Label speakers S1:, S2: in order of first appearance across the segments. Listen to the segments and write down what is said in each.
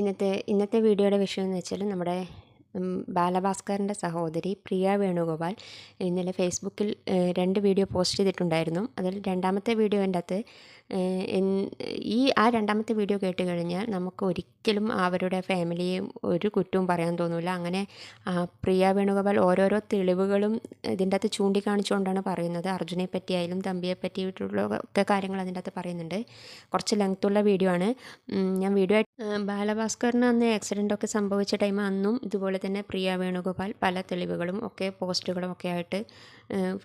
S1: ഇന്നത്തെ ഇന്നത്തെ വീഡിയോയുടെ വിഷയം എന്ന് വെച്ചാൽ നമ്മുടെ ബാലഭാസ്കറിന്റെ സഹോദരി പ്രിയ വേണുഗോപാൽ ഇന്നലെ ഫേസ്ബുക്കിൽ രണ്ട് വീഡിയോ പോസ്റ്റ് ചെയ്തിട്ടുണ്ടായിരുന്നു. അതിൽ രണ്ടാമത്തെ വീഡിയോന്റെ അകത്ത് ഈ ആ രണ്ടാമത്തെ വീഡിയോ കേട്ട് കഴിഞ്ഞാൽ നമുക്ക് ഒരിക്കലും അവരുടെ ഫാമിലിയെ ഒരു കുറ്റവും പറയാൻ തോന്നില്ല അങ്ങനെ പ്രിയ വേണുഗോപാൽ ഓരോരോ തെളിവുകളും ഇതിന്റെ അകത്ത് ചൂണ്ടിക്കാണിച്ചുകൊണ്ടാണ് പറയുന്നത്. അർജുനെ പറ്റിയായാലും തമ്പിയെ പറ്റിയിട്ടുള്ള ഒക്കെ കാര്യങ്ങൾ അതിന്റെ അകത്ത് പറയുന്നുണ്ട്. കുറച്ച് ലെങ്ത്തുള്ള വീഡിയോ ആണ്. ഞാൻ വീഡിയോ ബാലഭാസ്കറിന് അന്ന് ആക്സിഡന്റ് ഒക്കെ സംഭവിച്ച ടൈം അന്നും ഇതുപോലെ തന്നെ പ്രിയ വേണുഗോപാൽ പല തെളിവുകളും ഒക്കെ പോസ്റ്റുകളും ഒക്കെ ആയിട്ട്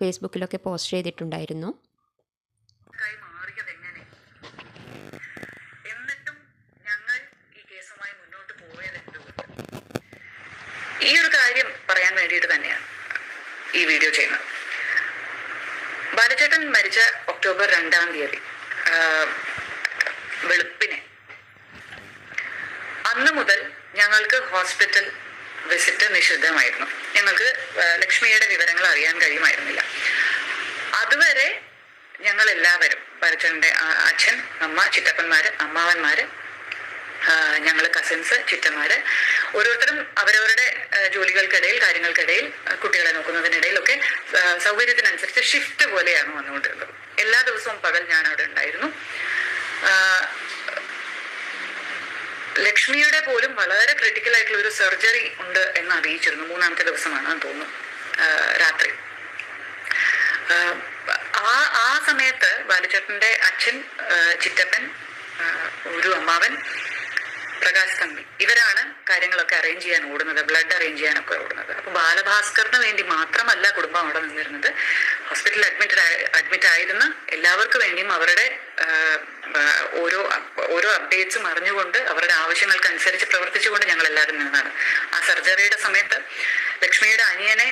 S1: ഫേസ്ബുക്കിലൊക്കെ പോസ്റ്റ് ചെയ്തിട്ടുണ്ടായിരുന്നു.
S2: ഈ ഒരു കാര്യം പറയാൻ വേണ്ടിയിട്ട് തന്നെയാണ് ഈ വീഡിയോ ചെയ്യുന്നത്. ബാലചേട്ടൻ മരിച്ച ഒക്ടോബർ രണ്ടാം തീയതി വെളുപ്പിനെ അന്ന് മുതൽ ഞങ്ങൾക്ക് ഹോസ്പിറ്റൽ വിസിറ്റ് നിഷിദ്ധമായിരുന്നു. ഞങ്ങൾക്ക് ലക്ഷ്മിയുടെ വിവരങ്ങൾ അറിയാൻ കഴിയുമായിരുന്നില്ല. അതുവരെ ഞങ്ങൾ എല്ലാവരും ഭരതന്റെ അച്ഛൻ അമ്മ ചിറ്റപ്പന്മാര് അമ്മാവന്മാര് ഞങ്ങൾ കസിൻസ് ചിറ്റന്മാര് ഓരോരുത്തരും അവരവരുടെ ജോലികൾക്കിടയിൽ കാര്യങ്ങൾക്കിടയിൽ കുട്ടികളെ നോക്കുന്നതിനിടയിലൊക്കെ സൗകര്യത്തിനനുസരിച്ച് ഷിഫ്റ്റ് പോലെയാണ് വന്നുകൊണ്ടിരുന്നത്. എല്ലാ ദിവസവും പകൽ ഞാൻ അവിടെ ഉണ്ടായിരുന്നു ലക്ഷ്മിയുടെ പോലും വളരെ ക്രിട്ടിക്കൽ ആയിട്ടുള്ള ഒരു സർജറി ഉണ്ട് എന്ന് അറിയിച്ചിരുന്നു. മൂന്നാമത്തെ ദിവസമാണെന്ന് തോന്നുന്നു. രാത്രി. ആ, ആ സമയത്ത് ബാലചേട്ടന്റെ അച്ഛൻ ചിറ്റപ്പൻ ഒരു അമ്മാവൻ പ്രകാശ് തമ്പി ഇവരാണ് കാര്യങ്ങളൊക്കെ അറേഞ്ച് ചെയ്യാൻ ഓടുന്നത് ബ്ലഡ് അറേഞ്ച് ചെയ്യാനൊക്കെ ഓടുന്നത്. അപ്പൊ ബാലഭാസ്കറിന് വേണ്ടി മാത്രമല്ല കുടുംബം അവിടെ നിന്നിരുന്നത്. ഹോസ്പിറ്റലിൽ അഡ്മിറ്റ് അഡ്മിറ്റ് ആയിരുന്ന എല്ലാവർക്കും വേണ്ടിയും അവരുടെ ഓരോ ഓരോ അപ്ഡേറ്റ്സും അറിഞ്ഞുകൊണ്ട് അവരുടെ ആവശ്യങ്ങൾക്കനുസരിച്ച് പ്രവർത്തിച്ചുകൊണ്ട് ഞങ്ങൾ എല്ലാവരും നിന്നതാണ്. ആ സർജറിയുടെ സമയത്ത് ലക്ഷ്മിയുടെ അനിയനെ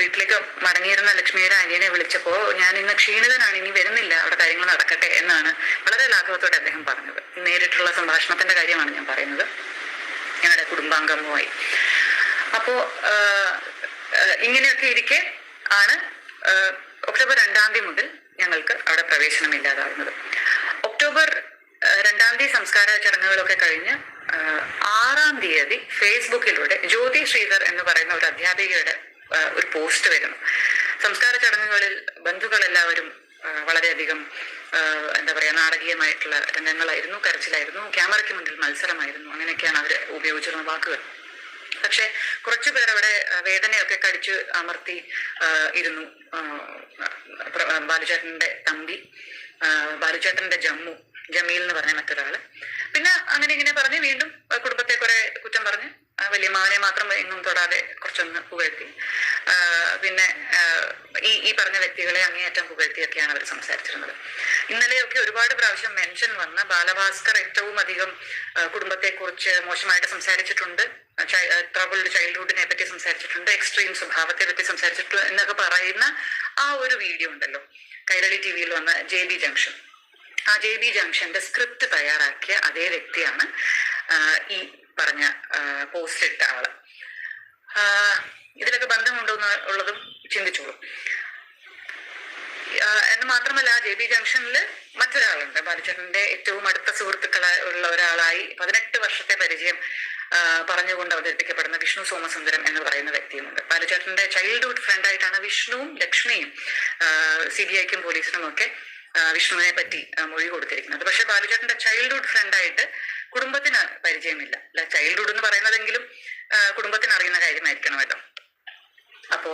S2: വീട്ടിലേക്ക് മടങ്ങിയിരുന്ന ലക്ഷ്മിയുടെ അനിയനെ വിളിച്ചപ്പോൾ ഞാൻ ഇന്ന് ക്ഷീണിതനാണ് ഇനി വരുന്നില്ല അവിടെ കാര്യങ്ങൾ നടക്കട്ടെ എന്നാണ് വളരെ ലാഘവത്തോടെ അദ്ദേഹം പറഞ്ഞത്. നേരിട്ടുള്ള സംഭാഷണത്തിന്റെ കാര്യമാണ് ഞാൻ പറയുന്നത്. ഞങ്ങളുടെ കുടുംബാംഗങ്ങളുമായി അപ്പോ ഇങ്ങനെയൊക്കെ ഇരിക്കെ ആണ് ഒക്ടോബർ രണ്ടാം തീയതി മുതൽ ഞങ്ങൾക്ക് അവിടെ പ്രവേശനം ഇല്ലാതാവുന്നത്. ഒക്ടോബർ രണ്ടാം തീയതി സംസ്കാര ചടങ്ങുകളൊക്കെ കഴിഞ്ഞ് ആറാം തീയതി ഫേസ്ബുക്കിലൂടെ ജ്യോതി ശ്രീധർ എന്ന് പറയുന്ന ഒരു അധ്യാപികയുടെ ഒരു പോസ്റ്റ് വരുന്നു. സംസ്കാര ചടങ്ങുകളിൽ ബന്ധുക്കളെല്ലാവരും വളരെയധികം എന്താ പറയാ നാടകീയമായിട്ടുള്ള രംഗങ്ങളായിരുന്നു കരച്ചിലായിരുന്നു ക്യാമറയ്ക്ക് മുന്നിൽ മത്സരമായിരുന്നു അങ്ങനെയൊക്കെയാണ് അവർ ഉപയോഗിച്ചിരുന്ന വാക്കുകൾ. പക്ഷെ കുറച്ചു പേർ അവിടെ വേദനയൊക്കെ കടിച്ച് അമർത്തി ഇരുന്നു. ബാലുചേട്ടന്റെ തമ്പി ബാലുചേട്ടന്റെ ജമ്മു ജമീൽ എന്ന് പറഞ്ഞ മറ്റൊരാൾ. പിന്നെ അങ്ങനെ ഇങ്ങനെ പറഞ്ഞ് വീണ്ടും കുടുംബത്തെ കുറെ കുറ്റം പറഞ്ഞ് വലിയ മാവനെ മാത്രം എങ്ങും തൊടാതെ കുറച്ചൊന്ന് പുകഴ്ത്തി. പിന്നെ ഈ ഈ പറഞ്ഞ വ്യക്തികളെ അങ്ങേയറ്റം പുകഴ്ത്തിയൊക്കെയാണ് അവർ സംസാരിച്ചിരുന്നത്. ഇന്നലെയൊക്കെ ഒരുപാട് പ്രാവശ്യം മെൻഷൻ വന്ന ബാലഭാസ്കർ ഏറ്റവും അധികം കുടുംബത്തെ കുറിച്ച് മോശമായിട്ട് സംസാരിച്ചിട്ടുണ്ട്. ട്രബിൾഡ് ചൈൽഡ്ഹുഡിനെ പറ്റി സംസാരിച്ചിട്ടുണ്ട് എക്സ്ട്രീം സ്വഭാവത്തെ പറ്റി സംസാരിച്ചിട്ടുണ്ട് എന്നൊക്കെ പറയുന്ന ആ ഒരു വീഡിയോ ഉണ്ടല്ലോ. കൈരളി ടി വിയിൽ വന്ന ജെ ബി ജംഗ്ഷൻ ആ ജെ ബി ജംഗ്ഷന്റെ സ്ക്രിപ്റ്റ് തയ്യാറാക്കിയ അതേ വ്യക്തിയാണ് ഈ പറഞ്ഞ പോസ്റ്റ് ഇട്ട ആൾ. ഇതിലൊക്കെ ബന്ധമുണ്ടോ എന്ന് ഉള്ളതും ചിന്തിച്ചോളൂ. എന്ന് മാത്രമല്ല ജെ ബി ജംഗ്ഷനിൽ മറ്റൊരാളുണ്ട്. ബാലചേട്ടന്റെ ഏറ്റവും അടുത്ത സുഹൃത്തുക്കളെ ഉള്ള ഒരാളായി പതിനെട്ട് വർഷത്തെ പരിചയം പറഞ്ഞുകൊണ്ട് അവതരിപ്പിക്കപ്പെടുന്ന വിഷ്ണു സോമസുന്ദരം എന്ന് പറയുന്ന വ്യക്തിയുമുണ്ട്. ബാലചേട്ടന്റെ ചൈൽഡ്ഹുഡ് ഫ്രണ്ട് ആയിട്ടാണ് വിഷ്ണുവും ലക്ഷ്മിയും സി ബി ഐക്കും പോലീസിനും ഒക്കെ വിഷ്ണുവിനെ പറ്റി മൊഴി കൊടുത്തിരിക്കുന്നത്. പക്ഷെ ബാലുചേട്ടന്റെ ചൈൽഡ്ഹുഡ് ഫ്രണ്ടായിട്ട് കുടുംബത്തിന് പരിചയമില്ല. അല്ല ചൈൽഡ്ഹുഡ് എന്ന് പറയുന്നതെങ്കിലും കുടുംബത്തിന് അറിയുന്ന കാര്യമായിരിക്കണമല്ലോ അപ്പോ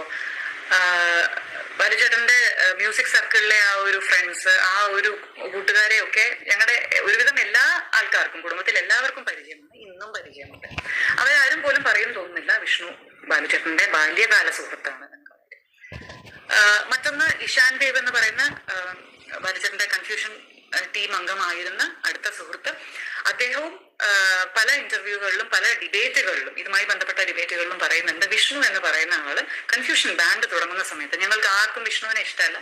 S2: ബാലുചേട്ടന്റെ മ്യൂസിക് സർക്കിളിലെ ആ ഒരു ഫ്രണ്ട്സ് ആ ഒരു കൂട്ടുകാരെ ഒക്കെ ഞങ്ങളുടെ ഒരുവിധം എല്ലാ ആൾക്കാർക്കും കുടുംബത്തിൽ എല്ലാവർക്കും പരിചയമുണ്ട് ഇന്നും പരിചയമുണ്ട്. അവരാരും പോലും പറയും തോന്നുന്നില്ല വിഷ്ണു ബാലുചേട്ടന്റെ ബാല്യകാല സുഹൃത്താണ് മറ്റൊന്ന് ഇഷാൻ ദേവ് എന്ന് പറയുന്ന ബാലുചേട്ടന്റെ കൺഫ്യൂഷൻ ടീം അംഗമായിരുന്ന അടുത്ത സുഹൃത്ത് അദ്ദേഹവും പല ഇന്റർവ്യൂകളിലും പല ഡിബേറ്റുകളിലും ഇതുമായി ബന്ധപ്പെട്ട ഡിബേറ്റുകളിലും പറയുന്നുണ്ട്. വിഷ്ണു എന്ന് പറയുന്ന ആൾ കൺഫ്യൂഷൻ ബാൻഡ് തുടങ്ങുന്ന സമയത്ത് ഞങ്ങൾക്ക് ആർക്കും വിഷ്ണുവിനെ ഇഷ്ടമല്ല.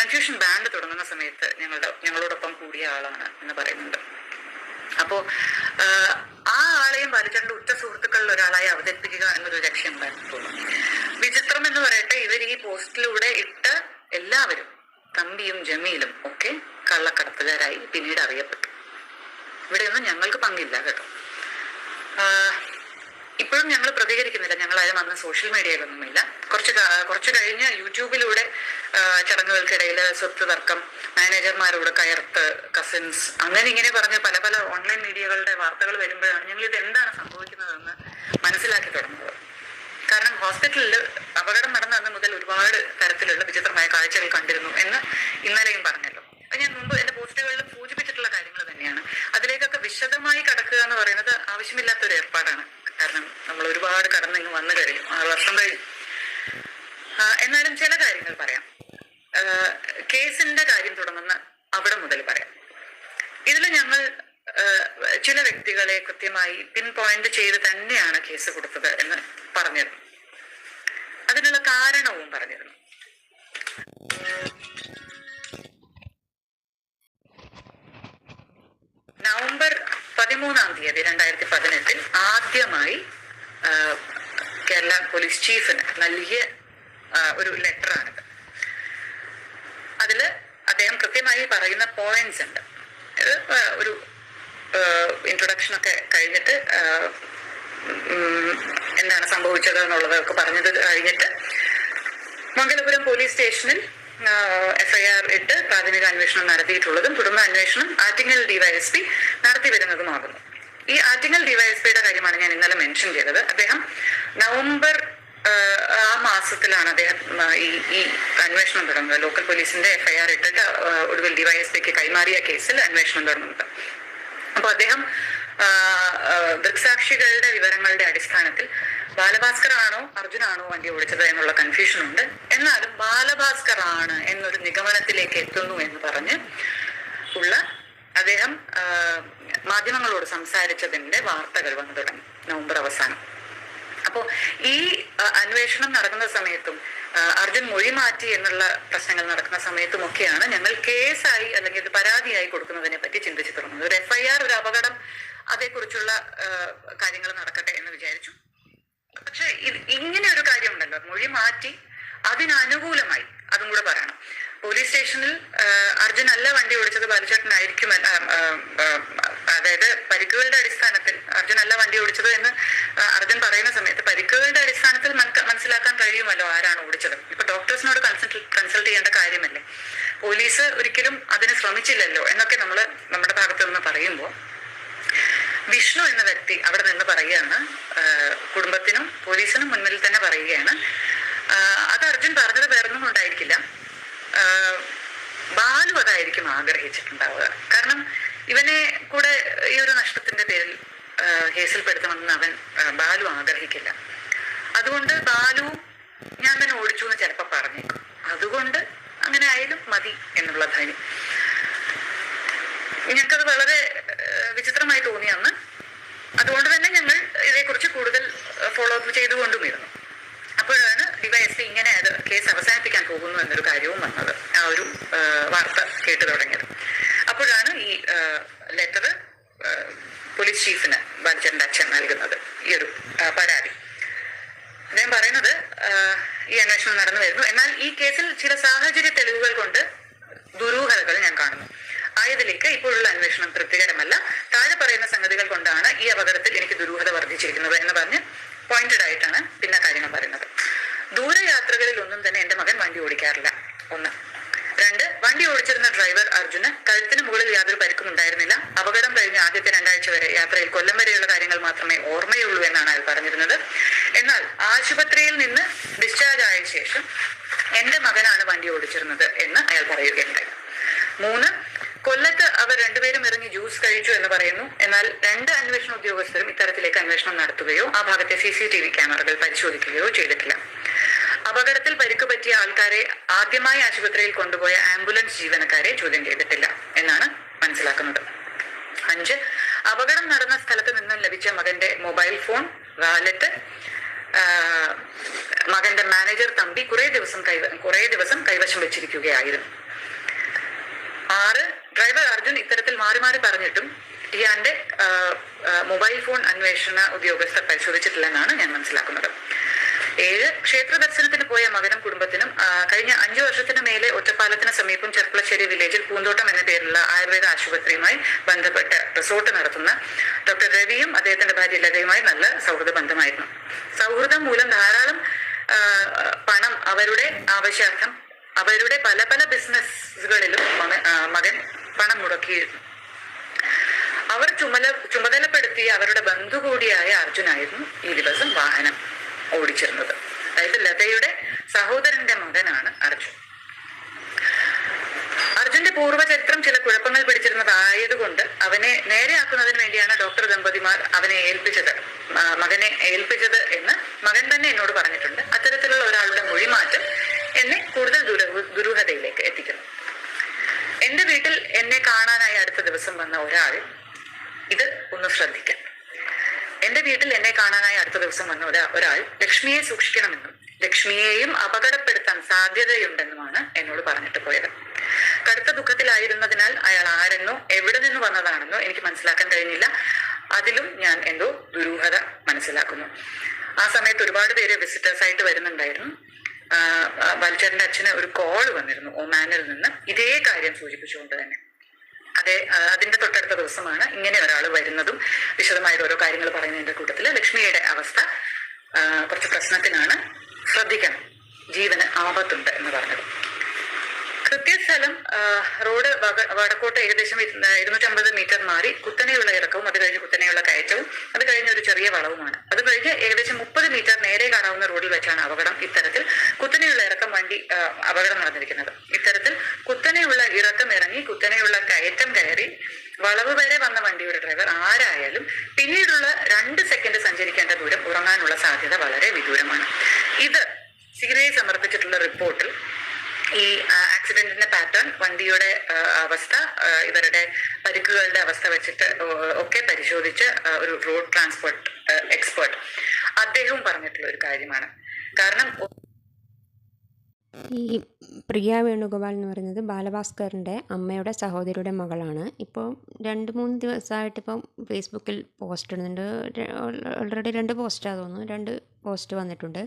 S2: കൺഫ്യൂഷൻ ബാൻഡ് തുടങ്ങുന്ന സമയത്ത് ഞങ്ങളുടെ ഞങ്ങളോടൊപ്പം കൂടിയ ആളാണ് എന്ന് പറയുന്നുണ്ട്. അപ്പോ ആ ആളെയും ബാലിച്ചേട്ടന്റെ ഉറ്റ സുഹൃത്തുക്കളിൽ ഒരാളായി അവതരിപ്പിക്കുക എന്നൊരു ലക്ഷ്യം ഉണ്ടായിരുന്നു വിചിത്രം എന്ന് പറയട്ടെ ഇവർ ഈ പോസ്റ്റിലൂടെ ഇട്ട് എല്ലാവരും തമ്പിയും ജമീലും ഒക്കെ കള്ളക്കടത്തുകാരായി പിന്നീട് അറിയപ്പെട്ടു. ഇവിടെയൊന്നും ഞങ്ങൾക്ക് പങ്കില്ല കേട്ടോ. ഇപ്പോഴും ഞങ്ങൾ പ്രതികരിക്കുന്നില്ല. ഞങ്ങളാരും അന്ന് സോഷ്യൽ മീഡിയയിലൊന്നുമില്ല കുറച്ച് കുറച്ച് കഴിഞ്ഞ് യൂട്യൂബിലൂടെ ചടങ്ങുകൾക്കിടയിൽ സ്വത്ത് തർക്കം മാനേജർമാരോട് കയർത്ത് കസിൻസ് അങ്ങനെ ഇങ്ങനെ പറഞ്ഞ് പല പല ഓൺലൈൻ മീഡിയകളുടെ വാർത്തകൾ വരുമ്പോഴാണ് ഞങ്ങൾ ഇത് എന്താണ് സംഭവിക്കുന്നതെന്ന് മനസ്സിലാക്കി തുടങ്ങുന്നത്. കാരണം ഹോസ്പിറ്റലിൽ അപകടം നടന്ന അന്ന് മുതൽ ഒരുപാട് തരത്തിലുള്ള വിചിത്രമായ കാഴ്ചകൾ കണ്ടിരുന്നു എന്ന് ഇന്നലെയും പറഞ്ഞല്ലോ. അത് ഞാൻ മുമ്പ് എന്റെ പോസ്റ്റുകളിൽ സൂചിപ്പിച്ചിട്ടുള്ള കാര്യങ്ങൾ തന്നെയാണ്. അതിലേക്കൊക്കെ വിശദമായി കടക്കുക എന്ന് പറയുന്നത് ആവശ്യമില്ലാത്ത ഒരു ഏർപ്പാടാണ്. കാരണം നമ്മൾ ഒരുപാട് കടന്ന് ഇങ്ങ് വന്നു കഴിയും ആറ് വർഷം കഴിഞ്ഞു. എന്നാലും ചില കാര്യങ്ങൾ പറയാം. കേസിന്റെ കാര്യം തുടങ്ങുന്ന അവിടെ മുതൽ പറയാം. ഇതിൽ ഞങ്ങൾ ചില വ്യക്തികളെ കൃത്യമായി പിൻ പോയിന്റ് ചെയ്ത് തന്നെയാണ് കേസ് കൊടുത്തത് എന്ന് പറഞ്ഞിരുന്നു. അതിനുള്ള കാരണവും പറഞ്ഞിരുന്നു. നവംബർ പതിമൂന്നാം തീയതി രണ്ടായിരത്തി പതിനെട്ടിൽ ആദ്യമായി കേരള പോലീസ് ചീഫിന് നൽകിയ ഒരു ലെറ്ററാണിത്. അതിൽ അദ്ദേഹം കൃത്യമായി പറയുന്ന പോയിന്റ്സ് ഉണ്ട്. ഒരു ഇൻട്രൊഡക്ഷൻ ഒക്കെ കഴിഞ്ഞിട്ട് എന്താണ് സംഭവിച്ചത് എന്നുള്ളതൊക്കെ പറഞ്ഞത് കഴിഞ്ഞിട്ട് മംഗലപുരം പോലീസ് സ്റ്റേഷനിൽ എഫ്ഐആർ ഇട്ട് പ്രാഥമിക അന്വേഷണം നടത്തിയിട്ടുള്ളതും തുടർന്ന് അന്വേഷണം ആറ്റിങ്ങൽ ഡിവൈഎസ്പി നടത്തി വരുന്നതുമാകുന്നു. ഈ ആറ്റിങ്ങൽ ഡിവൈഎസ്പിയുടെ കാര്യമാണ് ഞാൻ ഇന്നലെ മെൻഷൻ ചെയ്തത്. അദ്ദേഹം നവംബർ ആ, മാസത്തിലാണ് അദ്ദേഹം ഈ ഈ അന്വേഷണം തുടങ്ങുന്നത്. ലോക്കൽ പോലീസിന്റെ എഫ്ഐആർ ഇട്ടിട്ട് ഒടുവിൽ ഡിവൈഎസ്പിക്ക് കൈമാറിയ കേസിൽ അന്വേഷണം തുടങ്ങുന്നത്. അപ്പൊ അദ്ദേഹം ദൃക്സാക്ഷികളുടെ വിവരങ്ങളുടെ അടിസ്ഥാനത്തിൽ ബാലഭാസ്കർ ആണോ അർജുനാണോ വണ്ടി ഓടിച്ചത് എന്നുള്ള കൺഫ്യൂഷൻ ഉണ്ട്. എന്നാലും ബാലഭാസ്കർ ആണ് എന്നൊരു നിഗമനത്തിലേക്ക് എത്തുന്നു എന്ന് പറഞ്ഞ് ഉള്ള അദ്ദേഹം മാധ്യമങ്ങളോട് സംസാരിച്ചതിന്റെ വാർത്തകൾ വന്നു തുടങ്ങി. നവംബർ അവസാനം. അപ്പോ ഈ അന്വേഷണം നടക്കുന്ന സമയത്തും അർജുൻ മൊഴി മാറ്റി എന്നുള്ള പ്രശ്നങ്ങൾ നടക്കുന്ന സമയത്തുമൊക്കെയാണ് ഞങ്ങൾ കേസായി അല്ലെങ്കിൽ പരാതിയായി കൊടുക്കുന്നതിനെ പറ്റി ചിന്തിച്ചു തുടങ്ങുന്നത്. ഒരു എഫ്ഐആർ ഒരു അപകടം അതേക്കുറിച്ചുള്ള കാര്യങ്ങൾ നടക്കട്ടെ എന്ന് വിചാരിച്ചു. പക്ഷെ ഇങ്ങനെ ഒരു കാര്യമുണ്ടല്ലോ. മൊഴി മാറ്റി അതിനനുകൂലമായി അതും കൂടെ പറയണം. പോലീസ് സ്റ്റേഷനിൽ അർജുൻ അല്ല വണ്ടി ഓടിച്ചത് ബാലചേട്ടനായിരിക്കും അതായത് പരിക്കുകളുടെ അടിസ്ഥാനത്തിൽ അർജുൻ അല്ല വണ്ടി ഓടിച്ചത് എന്ന് അർജുൻ പറയുന്ന സമയത്ത് പരിക്കുകളുടെ അടിസ്ഥാനത്തിൽ മനസ്സിലാക്കാൻ കഴിയുമല്ലോ ആരാണ് ഓടിച്ചത്. ഇപ്പൊ ഡോക്ടേഴ്സിനോട് കൺസൾട്ട് കൺസൾട്ട് ചെയ്യേണ്ട കാര്യമല്ലേ? പോലീസ് ഒരിക്കലും അതിന് ശ്രമിച്ചില്ലല്ലോ എന്നൊക്കെ നമ്മൾ നമ്മുടെ ഭാഗത്തു നിന്ന് പറയുമ്പോൾ വിഷ്ണു എന്ന വ്യക്തി അവിടെ നിന്ന് പറയുകയാണ് കുടുംബത്തിനും പോലീസിനും മുന്നിൽ തന്നെ പറയുകയാണ് അത് അർജുൻ പറഞ്ഞത് വേറൊന്നും ഉണ്ടായിരിക്കില്ല. ബാലു അതായിരിക്കും ആഗ്രഹിച്ചിട്ടുണ്ടാവുക. കാരണം ഇവനെ കൂടെ ഈ ഒരു നഷ്ടത്തിന്റെ പേരിൽ കേസിൽപ്പെടുത്തണമെന്ന് അവൻ ബാലു ആഗ്രഹിക്കില്ല. അതുകൊണ്ട് ബാലു ഞാൻ തന്നെ ഓടിച്ചു എന്ന് ചിലപ്പോ പറഞ്ഞേക്കും. അതുകൊണ്ട് അങ്ങനെ ആയാലും മതി എന്നുള്ള ധൈര്യം. ഞങ്ങൾക്കത് വളരെ വിചിത്രമായി തോന്നിയന്ന്. അതുകൊണ്ട് തന്നെ ഞങ്ങൾ ഇതേക്കുറിച്ച് കൂടുതൽ ഫോളോ അപ്പ് ചെയ്തുകൊണ്ടുമിരുന്നു അപ്പോഴാണ് ഡിവൈഎസ്പി ഇങ്ങനെ അത് കേസ് അവസാനിപ്പിക്കാൻ പോകുന്നു എന്നൊരു കാര്യവും വന്നത്. ആ ഒരു വാർത്ത കേട്ടു തുടങ്ങിയത്. അപ്പോഴാണ് ഈ ലെറ്റർ പോലീസ് ചീഫിന് ബാലചന്ദ്രന്റെ അച്ഛൻ നൽകുന്നത് ഈ ഒരു പരാതി. അദ്ദേഹം പറയുന്നത് ഈ അന്വേഷണം നടന്നു വരുന്നു. എന്നാൽ ഈ കേസിൽ ചില സാഹചര്യ തെളിവുകൾ കൊണ്ട് ദുരൂഹതകൾ ഞാൻ കാണുന്നു. ആയതിലേക്ക് ഇപ്പോഴുള്ള അന്വേഷണം തൃപ്തികരമല്ല. താഴെ പറയുന്ന സംഗതികൾ കൊണ്ടാണ് ഈ അപകടത്തിൽ എനിക്ക് ദുരൂഹത വർദ്ധിച്ചിരിക്കുന്നത് എന്ന് പറഞ്ഞ് പോയിന്റഡ് ആയിട്ടാണ് പിന്നെ കാര്യങ്ങൾ പറയുന്നത്. ദൂരയാത്രകളിൽ ഒന്നും തന്നെ എന്റെ മകൻ വണ്ടി ഓടിക്കാറില്ല. ഒന്ന്. രണ്ട് വണ്ടി ഓടിച്ചിരുന്ന ഡ്രൈവർ അർജുന് കഴുത്തിന് മുകളിൽ യാതൊരു പരിക്കും ഉണ്ടായിരുന്നില്ല. അപകടം കഴിഞ്ഞ ആദ്യത്തെ രണ്ടാഴ്ച വരെ യാത്രയിൽ കൊല്ലം വരെയുള്ള കാര്യങ്ങൾ മാത്രമേ ഓർമ്മയുള്ളൂ എന്നാണ് അയാൾ പറഞ്ഞിരുന്നത്. എന്നാൽ ആശുപത്രിയിൽ നിന്ന് ഡിസ്ചാർജ് ആയ ശേഷം എന്റെ മകനാണ് വണ്ടി ഓടിച്ചിരുന്നത് എന്ന് അയാൾ പറയുകയുണ്ടായി. മൂന്ന് കൊല്ലത്ത് അവർ രണ്ടുപേരും ഇറങ്ങി ജ്യൂസ് കഴിച്ചു എന്ന് പറയുന്നു. എന്നാൽ രണ്ട് അന്വേഷണ ഉദ്യോഗസ്ഥരും ഇത്തരത്തിലേക്ക് അന്വേഷണം നടത്തുകയോ ആ ഭാഗത്തെ സി സി ടി വി ക്യാമറകൾ പരിശോധിക്കുകയോ ചെയ്തിട്ടില്ല. അപകടത്തിൽ പരിക്ക് പറ്റിയ ആൾക്കാരെ ആദ്യമായി ആശുപത്രിയിൽ കൊണ്ടുപോയ ആംബുലൻസ് ജീവനക്കാരെ ചോദ്യം ചെയ്തിട്ടില്ല എന്നാണ് മനസ്സിലാക്കുന്നത്. അഞ്ച് അപകടം നടന്ന സ്ഥലത്ത് നിന്നും ലഭിച്ച മകന്റെ മൊബൈൽ ഫോൺ വാലറ്റ് മകന്റെ മാനേജർ തമ്പി കുറെ ദിവസം കൈ കുറെ ദിവസം കൈവശം വെച്ചിരിക്കുകയായിരുന്നു. ആറ് ഡ്രൈവർ അർജുൻ ഇത്തരത്തിൽ മാറി മാറി പറഞ്ഞിട്ടും ഇയാന്റെ മൊബൈൽ ഫോൺ അന്വേഷണ ഉദ്യോഗസ്ഥർ പരിശോധിച്ചിട്ടില്ലെന്നാണ് ഞാൻ മനസ്സിലാക്കുന്നത്. ഏഴ്. ക്ഷേത്ര ദർശനത്തിന് പോയ മകനും കുടുംബത്തിനും കഴിഞ്ഞ അഞ്ചു വർഷത്തിന് മേലെ ഒറ്റപ്പാലത്തിന് സമീപം ചെർപ്പളശ്ശേരി വില്ലേജിൽ പൂന്തോട്ടം എന്ന പേരിലുള്ള ആയുർവേദ ആശുപത്രിയുമായി ബന്ധപ്പെട്ട് റിസോർട്ട് നടത്തുന്ന ഡോക്ടർ രവിയും അദ്ദേഹത്തിന്റെ ഭാര്യ ലതയുമായി നല്ല സൗഹൃദ ബന്ധമായിരുന്നു. സൗഹൃദം മൂലം ധാരാളം പണം അവരുടെ ആവശ്യാർത്ഥം അവരുടെ പല പല ബിസിനസ്സുകളിലും മകൻ പണം മുടക്കിയിരുന്നു. അവർ ചുമല ചുമതലപ്പെടുത്തിയ അവരുടെ ബന്ധു കൂടിയായ അർജുനായിരുന്നു ഈ ദിവസം വാഹനം. ഓടിച്ചിരുന്നത് അതായത് ലതയുടെ സഹോദരന്റെ മകനാണ് അർജുൻ. അർജുന്റെ പൂർവചരിത്രം ചില കുഴപ്പങ്ങൾ പിടിച്ചിരുന്നതായതുകൊണ്ട് അവനെ നേരെയാക്കുന്നതിന് വേണ്ടിയാണ് ഡോക്ടർ ദമ്പതിമാർ അവനെ ഏൽപ്പിച്ചത്. മകനെ ഏൽപ്പിച്ചത് എന്ന് മകൻ തന്നെ എന്നോട് പറഞ്ഞിട്ടുണ്ട്. അത്തരത്തിലുള്ള ഒരാളുടെ മൊഴിമാറ്റം എന്നെ കൂടുതൽ ദുര ദുരൂഹതയിലേക്ക് എത്തിക്കുന്നു. എന്റെ വീട്ടിൽ എന്നെ കാണാനായി അടുത്ത ദിവസം വന്ന ഒരാൾ ഇത് ഒന്ന് ശ്രദ്ധിക്കാം. എന്റെ വീട്ടിൽ എന്നെ കാണാനായി അടുത്ത ദിവസം വന്ന ഒരാൾ ലക്ഷ്മിയെ സൂക്ഷിക്കണമെന്നും ലക്ഷ്മിയെയും അപകടപ്പെടുത്താൻ സാധ്യതയുണ്ടെന്നുമാണ് എന്നോട് പറഞ്ഞിട്ട് പോയത്. കടുത്ത ദുഃഖത്തിലായിരുന്നതിനാൽ അയാൾ ആരെന്നോ എവിടെ നിന്ന് വന്നതാണെന്നോ എനിക്ക് മനസ്സിലാക്കാൻ കഴിഞ്ഞില്ല. അതിലും ഞാൻ എന്തോ ദുരൂഹത മനസ്സിലാക്കുന്നു. ആ സമയത്ത് ഒരുപാട് പേര് വിസിറ്റേഴ്സ് ആയിട്ട് വരുന്നുണ്ടായിരുന്നു. ബാലിച്ചേട്ടന്റെ അച്ഛന് ഒരു കോൾ വന്നിരുന്നു. ഒമാനിൽ നിന്ന് ഇതേ കാര്യം സൂചിപ്പിച്ചുകൊണ്ട് തന്നെ. അതെ അതിന്റെ തൊട്ടടുത്ത ദിവസമാണ് ഇങ്ങനെ ഒരാൾ വരുന്നതും വിശദമായിട്ട് ഓരോ കാര്യങ്ങൾ പറയുന്നതിന്റെ കൂട്ടത്തിൽ. ലക്ഷ്മിയുടെ അവസ്ഥ കുറച്ച് പ്രശ്നത്തിനാണ് ശ്രദ്ധിക്കണം. ജീവന് ആപത്തുണ്ട് എന്ന് പറഞ്ഞത്. കൃത്യസ്ഥലം റോഡ് വടക്കോട്ട് ഏകദേശം ഇരുന്നൂറ്റമ്പത് മീറ്റർ മാറി കുത്തനെയുള്ള ഇറക്കവും അത് കഴിഞ്ഞ് കുത്തനെയുള്ള കയറ്റവും അത് കഴിഞ്ഞ് ഒരു ചെറിയ വളവുമാണ്. അത് കഴിഞ്ഞ് ഏകദേശം മുപ്പത് മീറ്റർ നേരെ കാണാവുന്ന റോഡിൽ വെച്ചാണ് അപകടം ഇത്തരത്തിൽ കുത്തനെയുള്ള ഇറക്കം വണ്ടി അപകടം നടന്നിരിക്കുന്നത്. ഇത്തരത്തിൽ കുത്തനെയുള്ള ഇറക്കം ഇറങ്ങി കുത്തനെയുള്ള കയറ്റം കയറി വളവ് വരെ വന്ന വണ്ടിയുടെ ഡ്രൈവർ ആരായാലും പിന്നീടുള്ള രണ്ട് സെക്കൻഡ് സഞ്ചരിക്കേണ്ട ദൂരം ഉറങ്ങാനുള്ള സാധ്യത വളരെ വിദൂരമാണ്. ഇത് സി ബി ഐ സമർപ്പിച്ചിട്ടുള്ള റിപ്പോർട്ടിൽ ഈ ആക്സിഡന്റിന്റെ പാറ്റേൺ വണ്ടിയുടെ അവസ്ഥ ഇവരുടെ പരിക്കുകളുടെ അവസ്ഥ വെച്ചിട്ട് ഒക്കെ പരിശോധിച്ച് ഒരു റോഡ് ട്രാൻസ്പോർട്ട് എക്സ്പേർട്ട് അദ്ദേഹവും പറഞ്ഞിട്ടുള്ള ഒരു കാര്യമാണ്. കാരണം
S1: ഈ പ്രിയ വേണുഗോപാൽ എന്ന് പറയുന്നത് ബാലഭാസ്കറിന്റെ അമ്മയുടെ സഹോദരിയുടെ മകളാണ്. ഇപ്പോൾ രണ്ട് മൂന്ന് ദിവസമായിട്ട് ഇപ്പം ഫേസ്ബുക്കിൽ പോസ്റ്റ് ഇടുന്നുണ്ട്. ഓൾറെഡി രണ്ട് പോസ്റ്റാണ് തോന്നുന്നു. രണ്ട് പോസ്റ്റ് വന്നിട്ടുണ്ട്.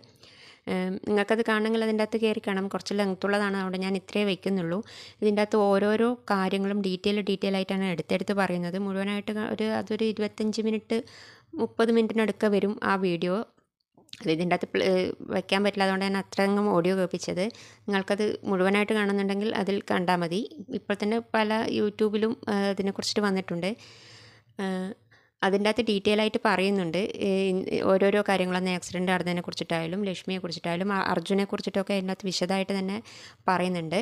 S1: നിങ്ങൾക്കത് കാണണമെങ്കിൽ അതിന്റെ അകത്ത് കയറി കാണാം കുറച്ച് ലെങ്ത്തുള്ളതാണ് അതുകൊണ്ട് ഞാൻ ഇത്രയേ വയ്ക്കുന്നുള്ളൂ ഇതിന്റെ അകത്ത് ഓരോരോ കാര്യങ്ങളും ഡീറ്റെയിൽ ഡീറ്റെയിൽ ആയിട്ടാണ് എടുത്തെടുത്ത് പറയുന്നത്. മുഴുവനായിട്ട് ഒരു അതൊരു ഇരുപത്തഞ്ച് മിനിറ്റ് മുപ്പത് മിനിറ്റിനടുക്ക വരും ആ വീഡിയോ. അത് ഇതിന്റെ അകത്ത് വയ്ക്കാൻ പറ്റില്ല. അതുകൊണ്ട് ഞാൻ അത്രയങ്ങും ഓഡിയോ കേൾപ്പിച്ചത്. നിങ്ങൾക്കത് മുഴുവനായിട്ട് കാണുന്നുണ്ടെങ്കിൽ അതിൽ കണ്ടാൽ മതി. ഇപ്പോൾ തന്നെ പല യൂട്യൂബിലും അതിനെക്കുറിച്ചിട്ട് വന്നിട്ടുണ്ട്. അതിന്റെ അകത്ത് ഡീറ്റെയിൽ ആയിട്ട് പറയുന്നുണ്ട്. ഓരോരോ കാര്യങ്ങളന്ന് ആക്സിഡന്റ് നടന്നതിനെ കുറിച്ചിട്ടായാലും ലക്ഷ്മിയെ കുറിച്ചിട്ടായാലും അർജുനെ കുറിച്ചിട്ടൊക്കെ അതിന്റെ അകത്ത് വിശദമായിട്ട് തന്നെ പറയുന്നുണ്ട്.